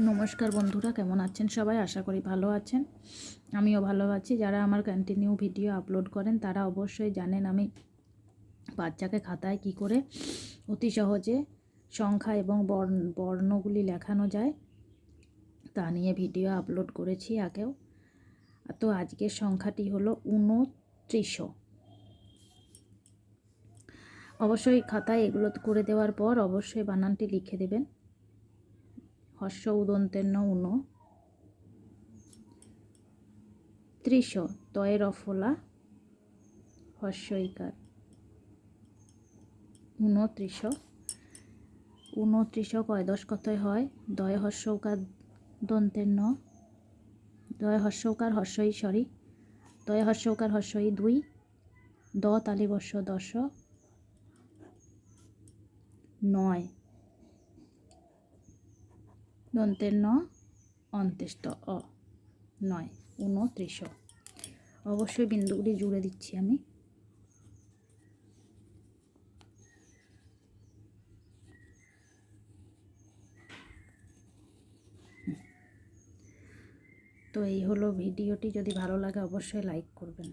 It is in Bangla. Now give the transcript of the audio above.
নমস্কার বন্ধুরা, কেমন আছেন সবাই? আশা করি ভালো আছেন। আমিও ভালো আছি। যারা আমার কন্টিনিউ ভিডিও আপলোড করেন, তারা অবশ্যই জানেন আমি বাচ্চাকে খাতায় কি করে অতি সহজে সংখ্যা এবং বর্ণ, বর্ণগুলি লেখানো যায়, তা নিয়ে ভিডিও আপলোড করেছি আগেও। তো আজকের সংখ্যাটি হলো উনত্রিশশো অবশ্যই খাতায় এগুলো করে দেওয়ার পর অবশ্যই বানানটি লিখে দেবেন। হর্ষ উদন্তেন্ন উন ত্রিশ তয়ের অফলা, হর্ষইকার। উনত্রিশ উনত্রিশ কয় দশ হয়? দয় হর্ষৌকার দন্তের ন। দয় হর্ষৌকার হর্ষই সরি দয় হর্ষৌকার হর্ষই দুই। দ তালিবর্ষ দশ। নয়। দন্তের ন অন্ত্যেষ্ট অ, নয় উনত্রিশ অবশ্যই বিন্দুগুলি জুড়ে দিচ্ছি আমি। তো এই হলো ভিডিওটি। যদি ভালো লাগে অবশ্যই লাইক করবেন।